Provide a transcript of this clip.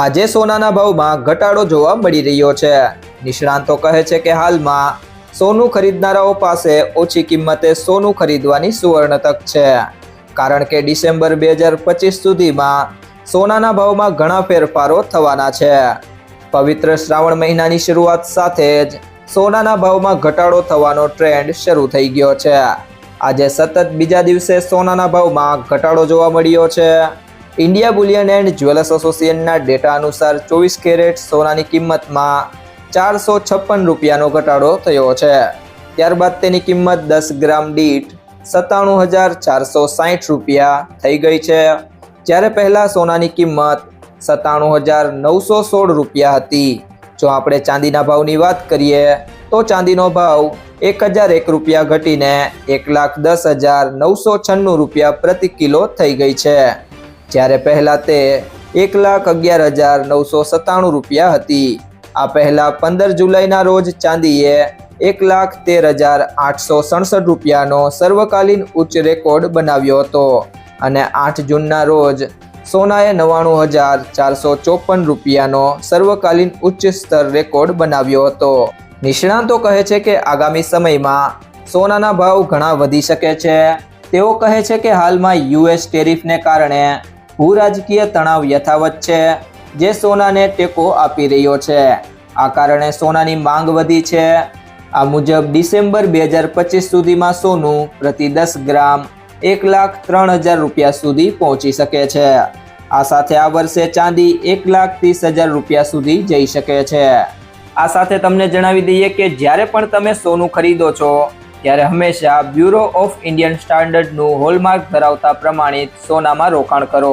આજે સોનાના ભાવમાં ઘટાડો જોવા મળી રહ્યો છે. નિષ્ણાંતો કહે છે કે હાલમાં સોનું ખરીદનારાઓ પાસે ઓછી કિંમતે સોનું ખરીદવાની સુવર્ણ તક છે. કારણ કે ડિસેમ્બર બે હજાર પચીસ સુધીમાં સોનાના ભાવમાં ઘણા ફેરફારો થવાના છે. પવિત્ર શ્રાવણ મહિનાની શરૂઆત સાથે જ સોનાના ભાવમાં ઘટાડો થવાનો ટ્રેન્ડ શરૂ થઈ ગયો છે. આજે સતત બીજા દિવસે સોનાના ભાવમાં ઘટાડો જોવા મળ્યો છે. ઇન્ડિયા બુલિયન એન્ડ જ્વેલર્સ એસોસિએશનના ડેટા અનુસાર ચોવીસ કેરેટ સોનાની કિંમતમાં ચારસો છપ્પન રૂપિયાનો ઘટાડો થયો છે. ત્યારબાદ તેની કિંમત દસ ગ્રામ દીઠ સત્તાણું હજાર ચારસો સાહીઠ રૂપિયા થઈ ગઈ છે. જ્યારે પહેલાં સોનાની કિંમત સત્તાણું હજાર નવસો સોળ રૂપિયા હતી. જો આપણે ચાંદીના ભાવની વાત કરીએ, તો ચાંદીનો ભાવ એક હજાર એક રૂપિયા ઘટીને એક લાખ દસ હજાર નવસો છન્નું રૂપિયા પ્રતિ કિલો થઈ ગઈ છે. જ્યારે પહેલાં તે એક લાખ અગિયાર હજાર નવસો સત્તાણું રૂપિયા હતી. આ પહેલાં પંદર જુલાઈના રોજ ચાંદીએ એક લાખ તેર હજાર આઠસો સડસઠ રૂપિયાનો સર્વકાલીન ઉચ્ચ રેકોર્ડ બનાવ્યો હતો અને આઠ જૂનના રોજ સોનાએ નવ્વાણું હજાર ચારસો ચોપન રૂપિયાનો સર્વકાલીન ઉચ્ચ સ્તર રેકોર્ડ બનાવ્યો હતો. નિષ્ણાંતો કહે છે કે આગામી સમયમાં સોનાના ભાવ ઘણા વધી શકે છે. તેઓ કહે છે કે હાલમાં યુએસ ટેરિફને કારણે ભૂરાજકીય તણાવ યથાવત છે, જે સોનાને ટેકો આપી રહ્યો છે. આ કારણે સોનાની માંગ વધી છે. આ મુજબ ડિસેમ્બર બે હજાર પચીસ સુધીમાં સોનું પ્રતિ દસ ગ્રામ એક લાખ ત્રણ હજાર રૂપિયા સુધી પહોંચી શકે છે. આ સાથે આ વર્ષે ચાંદી એક લાખ ત્રીસ હજાર રૂપિયા સુધી જઈ શકે છે. આ સાથે તમને જણાવી દઈએ કે જ્યારે પણ તમે સોનું ખરીદો છો ત્યારે હંમેશા બ્યુરો ઓફ ઇન્ડિયન સ્ટાન્ડર્ડનું હોલમાર્ક ધરાવતા પ્રમાણિત સોનામાં રોકાણ કરો.